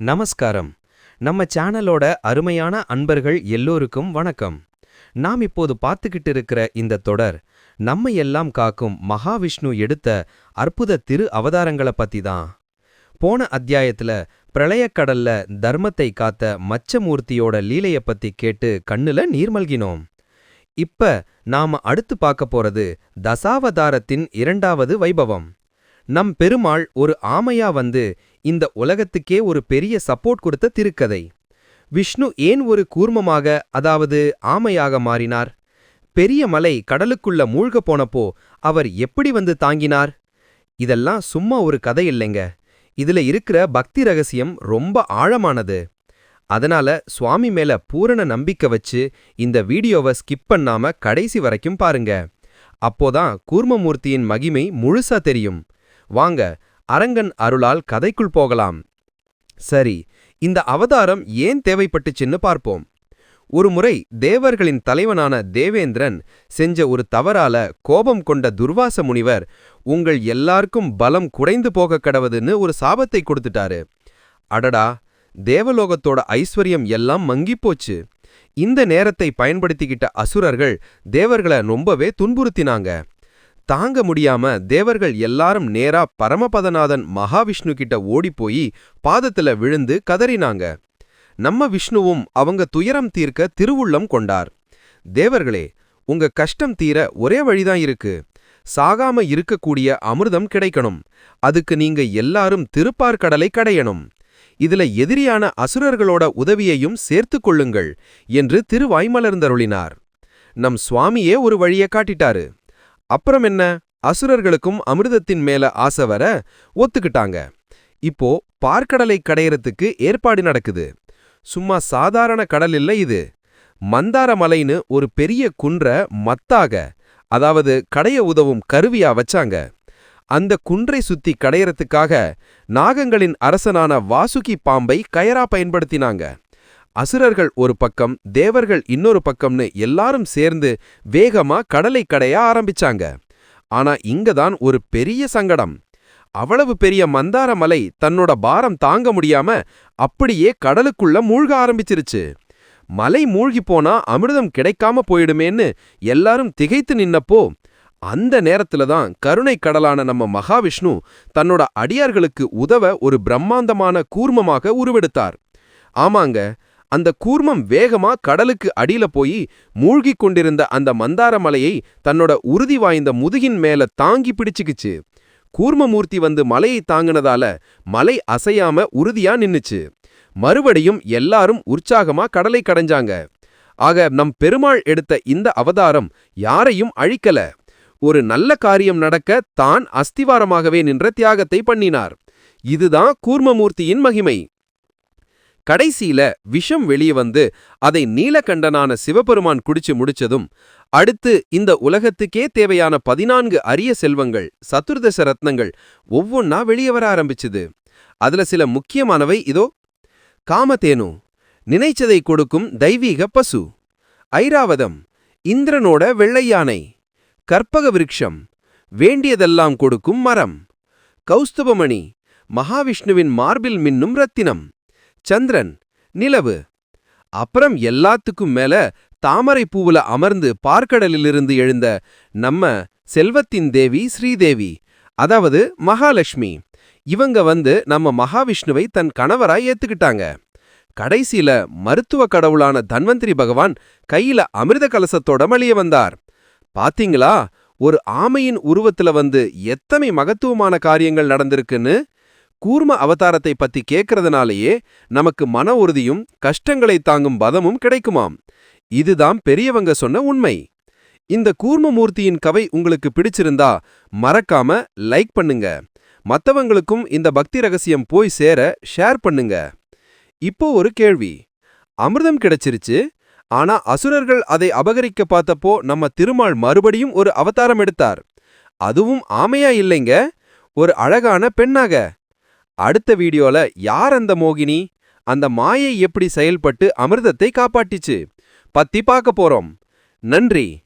நமஸ்காரம். நம்ம சேனலோட அருமையான அன்பர்கள் எல்லோருக்கும் வணக்கம். நாம் இப்போது பார்த்துக்கிட்டு இருக்கிற இந்த தொடர் நம்ம எல்லாம் காக்கும் மகாவிஷ்ணு எடுத்த அற்புத திரு அவதாரங்கள பத்தி தான் போன அத்தியாயத்துல பிரளயக்கடல்ல தர்மத்தை காத்த மச்சமூர்த்தியோட லீலைய பத்தி கேட்டு கண்ணுல நீர்மல்கினோம் இப்ப நாம அடுத்து பார்க்க போறது தசாவதாரத்தின் இரண்டாவது வைபவம். நம் பெருமாள் ஒரு ஆமையா வந்து இந்த உலகத்துக்கே ஒரு பெரிய சப்போர்ட் கொடுத்த திருக்கதை. விஷ்ணு ஏன் ஒரு கூர்மமாக அதாவது ஆமையாக மாறினார்? பெரிய மலை கடலுக்குள்ள மூழ்க போனப்போ அவர் எப்படி வந்து தாங்கினார்? இதெல்லாம் சும்மா ஒரு கதை இல்லைங்க. இதுல இருக்கிற பக்தி ரகசியம் ரொம்ப ஆழமானது. அதனால சுவாமி மேல பூரண நம்பிக்கை வச்சு இந்த வீடியோவை ஸ்கிப் பண்ணாம கடைசி வரைக்கும் பாருங்க. அப்போதான் கூர்மமூர்த்தியின் மகிமை முழுசா தெரியும். வாங்க அரங்கன் அருளால் கதைக்குள் போகலாம். சரி இந்த அவதாரம் ஏன் தேவைப்பட்டுச்சுன்னு பார்ப்போம். ஒருமுறை தேவர்களின் தலைவனான தேவேந்திரன் செஞ்ச ஒரு தவறால கோபம் கொண்ட துர்வாச முனிவர் உங்கள் எல்லாருக்கும் பலம் குறைந்து போக கடவுதுன்னு ஒரு சாபத்தை கொடுத்துட்டாரு. அடடா தேவலோகத்தோட ஐஸ்வர்யம் எல்லாம் மங்கிப்போச்சு இந்த நேரத்தை பயன்படுத்திக்கிட்ட அசுரர்கள் தேவர்களை ரொம்பவே துன்புறுத்தினாங்க. தாங்க முடியாம தேவர்கள் எல்லாரும் நேரா பரமபதநாதன் மகாவிஷ்ணு கிட்ட ஓடிப்போய் பாதத்துல விழுந்து கதறினாங்க. நம்ம விஷ்ணுவும் அவங்க துயரம் தீர்க்க திருவுள்ளம் கொண்டார். தேவர்களே உங்க கஷ்டம் தீர ஒரே வழிதான் இருக்கு. சாகாம இருக்கக்கூடிய அமிர்தம் கிடைக்கணும். அதுக்கு நீங்க எல்லாரும் திருப்பார்கடலை கடையணும். இதுல எதிரியான அசுரர்களோட உதவியையும் சேர்த்து கொள்ளுங்கள் என்று திருவாய்மலர்ந்தருளினார். நம் சுவாமியே ஒரு வழியை காட்டிட்டாரு. அப்புறம் என்ன? அசுரர்களுக்கும் அமிர்தத்தின் மேல ஆசை வர ஒத்துக்கிட்டாங்க. இப்போ பார்க்கடலை கடையறதுக்கு ஏற்பாடு நடக்குது. சும்மா சாதாரண கடல் இல்ல இது. மந்தார மலைன்னு ஒரு பெரிய குன்ற மத்தாக அதாவது கடைய உதவும் கருவியா வச்சாங்க. அந்த குன்றை சுத்தி கடையறதுக்காக நாகங்களின் அரசனான வாசுகி பாம்பை கயரா பயன்படுத்தினாங்க. அசுரர்கள் ஒரு பக்கம் தேவர்கள் இன்னொரு பக்கம்னு எல்லாரும் சேர்ந்து வேகமா கடலை கடைய ஆரம்பிச்சாங்க. ஆனா இங்கதான் ஒரு பெரிய சங்கடம். அவ்வளவு பெரிய மந்தார மலை தன்னோட பாரம் தாங்க முடியாம அப்படியே கடலுக்குள்ள மூழ்க ஆரம்பிச்சிருச்சு. மலை மூழ்கி போனா அமிர்தம் கிடைக்காம போயிடுமேன்னு எல்லாரும் திகைத்து நின்னப்போ அந்த நேரத்துல தான் கருணை கடலான நம்ம மகாவிஷ்ணு தன்னோட அடியார்களுக்கு உதவ ஒரு பிரம்மாண்டமான கூர்மமாக உருவெடுத்தார். ஆமாங்க அந்த கூர்மம் வேகமா கடலுக்கு அடியில போய் மூழ்கிக் கொண்டிருந்த அந்த மந்தார மலையை தன்னோட உறுதி வாய்ந்த முதுகின் மேல தாங்கி பிடிச்சுக்குச்சு. கூர்மமூர்த்தி வந்து மலையை தாங்கினதால மலை அசையாம உறுதியா நின்னுச்சு. மறுபடியும் எல்லாரும் உற்சாகமா கடலை கடைஞ்சாங்க. ஆக நம் பெருமாள் எடுத்த இந்த அவதாரம் யாரையும் அழிக்கல. ஒரு நல்ல காரியம் நடக்க தான் அஸ்திவாரமாகவே நின்ற தியாகத்தை பண்ணினார். இதுதான் கூர்மமூர்த்தியின் மகிமை. கடைசியில விஷம் வெளியே வந்து அதை நீலகண்டனான சிவபெருமான் குடிச்சு முடிச்சதும் அடுத்து இந்த உலகத்துக்கே தேவையான பதினான்கு அரிய செல்வங்கள் சதுர்தச ரத்னங்கள் ஒவ்வொன்னா வெளியே வர ஆரம்பிச்சுது. அதுல சில முக்கியமானவை இதோ காமதேனு நினைச்சதை கொடுக்கும் தெய்வீக பசு ஐராவதம் இந்திரனோட வெள்ளை யானை கற்பக விருட்சம் வேண்டியதெல்லாம் கொடுக்கும் மரம் கௌஸ்துபமணி மகாவிஷ்ணுவின் மார்பில் மின்னும் ரத்தினம் சந்திரன் நிலவு. அப்புறம் எல்லாத்துக்கும் மேல தாமரை பூவுல அமர்ந்து பார்க்கடலிலிருந்து எழுந்த நம்ம செல்வத்தின் தேவி ஸ்ரீதேவி அதாவது மகாலட்சுமி. இவங்க வந்து நம்ம மகாவிஷ்ணுவை தன் கணவராய் ஏத்துக்கிட்டாங்க. கடைசியில மருத்துவ கடவுளான தன்வந்திரி பகவான் கையில அமிர்த கலசத்தோட மளிய வந்தார். பாத்தீங்களா? ஒரு ஆமையின் உருவத்துல வந்து எத்தனை மகத்துவமான காரியங்கள் நடந்திருக்குன்னு? கூர்ம அவதாரத்தை பத்தி கேட்கறதுனாலேயே நமக்கு மன உறுதியும் கஷ்டங்களை தாங்கும் பதமும் கிடைக்குமாம். இதுதான் பெரியவங்க சொன்ன உண்மை. இந்த கூர்மமூர்த்தியின் கவை உங்களுக்கு பிடிச்சிருந்தா மறக்காம லைக் பண்ணுங்க. மத்தவங்களுக்கும் இந்த பக்தி ரகசியம் போய் சேர ஷேர் பண்ணுங்க. இப்போ ஒரு கேள்வி. அமிர்தம் கிடைச்சிருச்சு ஆனா அசுரர்கள் அதை அபகரிக்க பார்த்தப்போ நம்ம திருமால் மறுபடியும் ஒரு அவதாரம் எடுத்தார். அதுவும் ஆமையா இல்லைங்க? ஒரு அழகான பெண்ணாக. அடுத்த வீடியோல யார் அந்த மோகினி? அந்த மாயை எப்படி செயல்பட்டு அமிர்தத்தை காப்பாட்டிச்சு பத்தி பார்க்க போறோம். நன்றி.